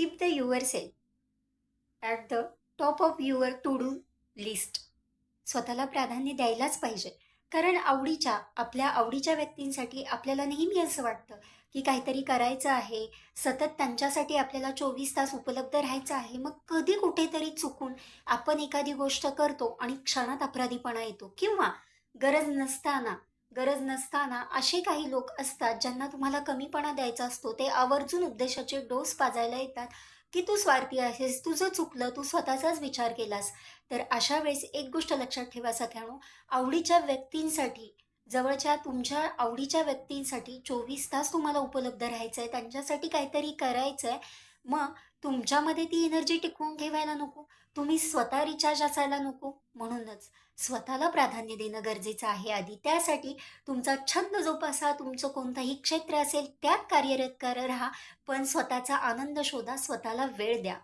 Keep the yourself at the top of your to do list स्वतःला प्राधान्य द्यायलाच पाहिजे. कारण आवडीच्या आपल्या आवडीच्या व्यक्तींसाठी आपल्याला नेहमी असं वाटतं की काहीतरी करायचं आहे सतत त्यांच्यासाठी आपल्याला चोवीस तास उपलब्ध राहायचं आहे मग कधी कुठेतरी चुकून आपण एखादी गोष्ट करतो आणि क्षणात अपराधीपणा येतो किंवा गरज नसताना गरज नसताना असे काही लोक असतात ज्यांना तुम्हाला कमीपणा द्यायचा असतो. ते आवर्जून उद्देशाचे डोस पाजायला येतात की तू स्वार्थी आहेस तुझं चुकलं तू स्वतःचाच विचार केलास. तर अशा वेळेस एक गोष्ट लक्षात ठेवा सख्यानो आवडीच्या व्यक्तींसाठी जवळच्या तुमच्या आवडीच्या व्यक्तींसाठी चोवीस तास तुम्हाला उपलब्ध राहायचं आहे त्यांच्यासाठी काहीतरी करायचं आहे मग तुमच्यामध्ये ती एनर्जी टिकवून ठेवायला नको. तुम्ही स्वतः रिचार्ज असायला नको. म्हणूनच स्वतःला प्राधान्य देणं गरजेचं आहे आधी. त्यासाठी तुमचा छंद जोपासा तुमचं कोणतंही क्षेत्र असेल त्यात कार्यरत कर. राहा पण स्वतःचा आनंद शोधा स्वतःला वेळ द्या.